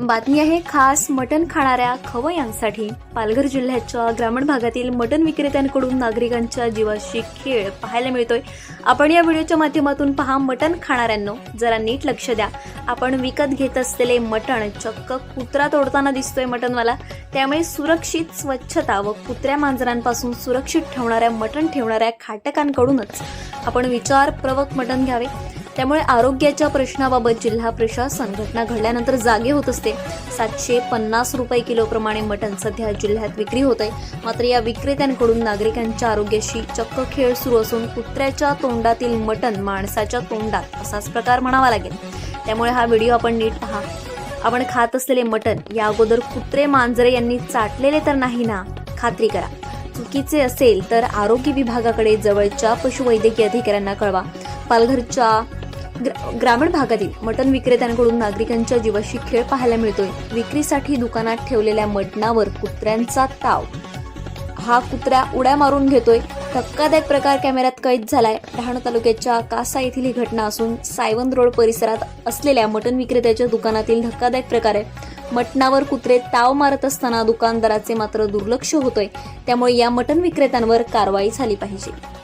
बातमी आहे खास मटण खाणाऱ्या खवयांसाठी पालघर जिल्ह्याच्या ग्रामीण भागातील मटण विक्रेत्यांकडून नागरिकांच्या जीवाशी खेळ पाहायला मिळतोय. आपण या व्हिडिओच्या माध्यमातून पहा मटण खाणाऱ्यांनो जरा नीट लक्ष द्या. आपण विकत घेत असलेले मटण चक्क कुत्रा तोडताना दिसतोय मटणवाला. त्यामुळे सुरक्षित स्वच्छता व कुत्र्या मांजरांपासून सुरक्षित ठेवणाऱ्या मटण ठेवणाऱ्या खाटकांकडूनच आपण विचारपूर्वक मटण घ्यावे. त्यामुळे आरोग्याच्या प्रश्नाबाबत जिल्हा प्रशासन घटना घडल्यानंतर जागे होत असते. सातशे पन्नास रुपये किलोप्रमाणे मटण सध्या जिल्ह्यात विक्री होत आहे. मात्र या विक्रेत्यांकडून नागरिकांच्या आरोग्याशी चक्क खेळ सुरू असून कुत्र्याच्या तोंडातील मटण माणसाच्या तोंडात असाच प्रकार म्हणावा लागेल. त्यामुळे हा व्हिडिओ आपण नीट पहा. आपण खात असलेले मटण या अगोदर कुत्रे मांजरे यांनी चाटलेले तर नाही ना? खात्री करा. चुकीचे असेल तर आरोग्य विभागाकडे जवळच्या पशुवैद्यकीय अधिकाऱ्यांना कळवा. पालघरच्या ग्रा ग्रामीण भागातील मटण विक्रेत्यांकडून नागरिकांच्या जीवाशी खेळ पाहायला मिळतोय. विक्रीसाठी दुकानात ठेवलेल्या मटणावर कुत्र्यांचा ताव. हा कुत्र्या उड्या मारून घेतोय. धक्कादायक प्रकार कॅमेऱ्यात कैद झालाय. डहाणू तालुक्याच्या कासा येथील ही घटना असून सायवंत रोड परिसरात असलेल्या मटण विक्रेत्याच्या दुकानातील धक्कादायक प्रकार आहे. मटणावर कुत्रे ताव मारत असताना दुकानदाराचे मात्र दुर्लक्ष होतोय. त्यामुळे या मटण विक्रेत्यांवर कारवाई झाली पाहिजे.